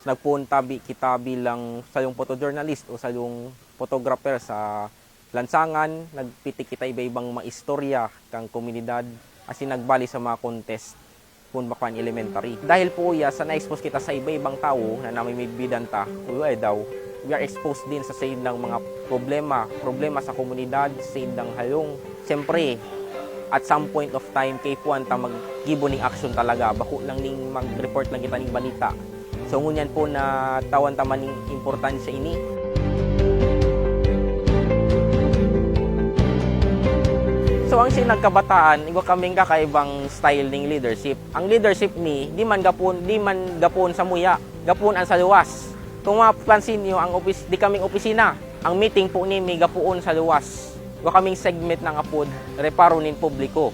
Nagpuntabi kita bilang sa yung photojournalist o sa yung photographer sa lansangan, nagpitik kita iba-ibang mga istorya kang komunidad asin nagbali sa mga contest kung bakan elementary. Dahil po ya sa na-expose kita sa iba-ibang tao na namin may bidanta, uy daw, we are exposed din sa sayindang mga problema, problema sa komunidad, sayindang halong. Siyempre, at some point of time kay Puanta mag-gibo ning action talaga bako lang ning mag-report lang kita ning balita so ngunyan po na tawan taman ning importansya ini So ang sinagkabataan, igo kaming kakaibang style ning leadership. Ang leadership ni di man gapon, di man gapon sa muya, gapon ang sa luwas. Kung mapansin niyo ang office, di kaming opisina. Ang meeting po ni may gapuon sa luwas. Igo kaming segment ng apod, reparo nin publiko.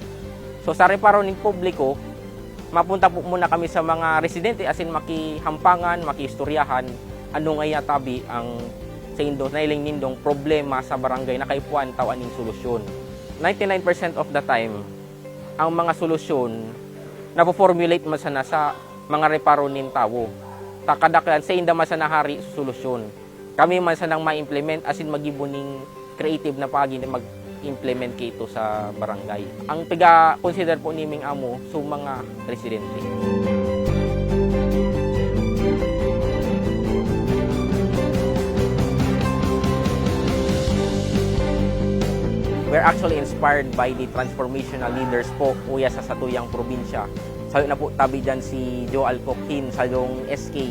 So sa reparo nin publiko, mapunta po muna kami sa mga residente asin makihampangan, makiistoryahan ano nga tabi ang sa indo nailing nindong problema sa barangay na kaipuan taw aning solusyon. 99% of the time, ang mga solusyon napo-formulate man sana sa mga reparo nin tawo. Takadaklan sa inda man sa nahari solusyon. Kami man sa nang ma-implement asin magibuning creative na pagi na mag-implement kito sa barangay. Ang piga consider po niming amo sa mga residente. We're actually inspired by the transformational leaders po uya sa satuyang probinsya. Sayo na po tabi dyan si Joe Alcoquin sa yung SK,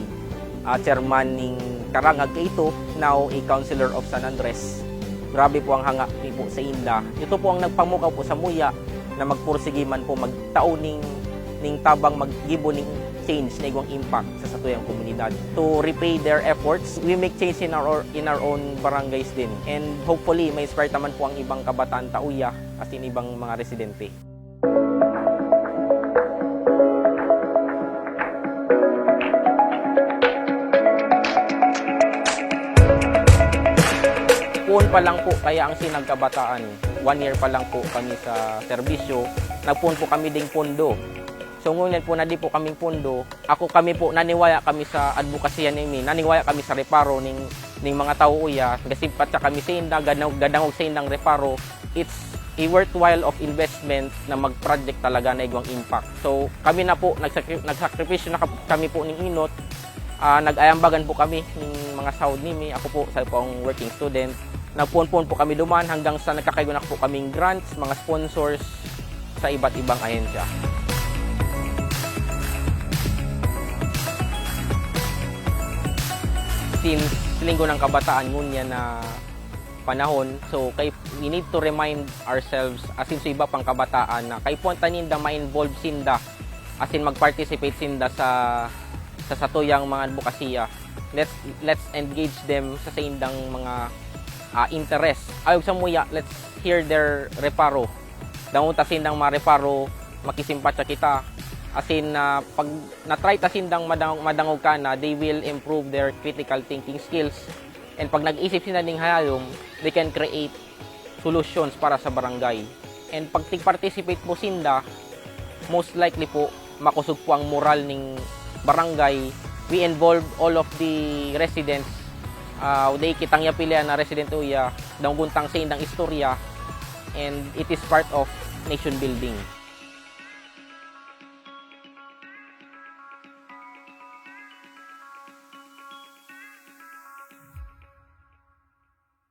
ah, chairman ng Karangag Keito, now a councilor of San Andres. Grabe po ang hanga ni po sa Inla. Ito po ang nagpamukaw po sa Muya na magpursige man po magtao ning, ning tabang maggibo ning change na igwang impact sa satuyang komunidad. To repay their efforts, we make change in our in our own barangays din. And hopefully, may inspire naman po ang ibang kabataan tauya as in ibang mga residente. Puon pa lang po kaya ang sinagkabataan. One year pa lang po kami sa serbisyo. Nagpuon po kami ding pondo. So ngunit po na di po kaming pondo. Ako kami po naniwaya kami sa advokasya nimi. Naniwaya kami sa reparo ning ning mga tao uya. Gasipat sa kami sa inda gadang gadang sa indang reparo. It's a worthwhile of investment na mag-project talaga na igwang impact. So kami na po nagsakri- nagsakripisyo na kami po ning inot. Ah, nag-ayambagan po kami ng mga sahod nimi. Ako po sa po ang working student. Nagpuon-puon po kami duman hanggang sa nagkakayunak po kaming grants, mga sponsors sa iba't ibang ahensya. Since linggo ng kabataan ngunya na panahon, so kay we need to remind ourselves asin sa iba pang kabataan na kay punta ninda ma-involve sinda asin mag-participate sinda sa sa satuyang mga advokasya. Let's let's engage them sa saindang mga ah, interest. Ayog sa muya, let's hear their reparo. Dangon ta sindang mga reparo, makisimpatya kita. Asin na pag na-try ta sindang madangog, madangog ka na, they will improve their critical thinking skills. And pag nag-isip sila ning hayom, they can create solutions para sa barangay. And pag tig-participate po sinda, most likely po makusog po ang moral ning barangay. We involve all of the residents. Uh, they kitang yapilya na resident uya, dangguntang sa indang istorya and it is part of nation building.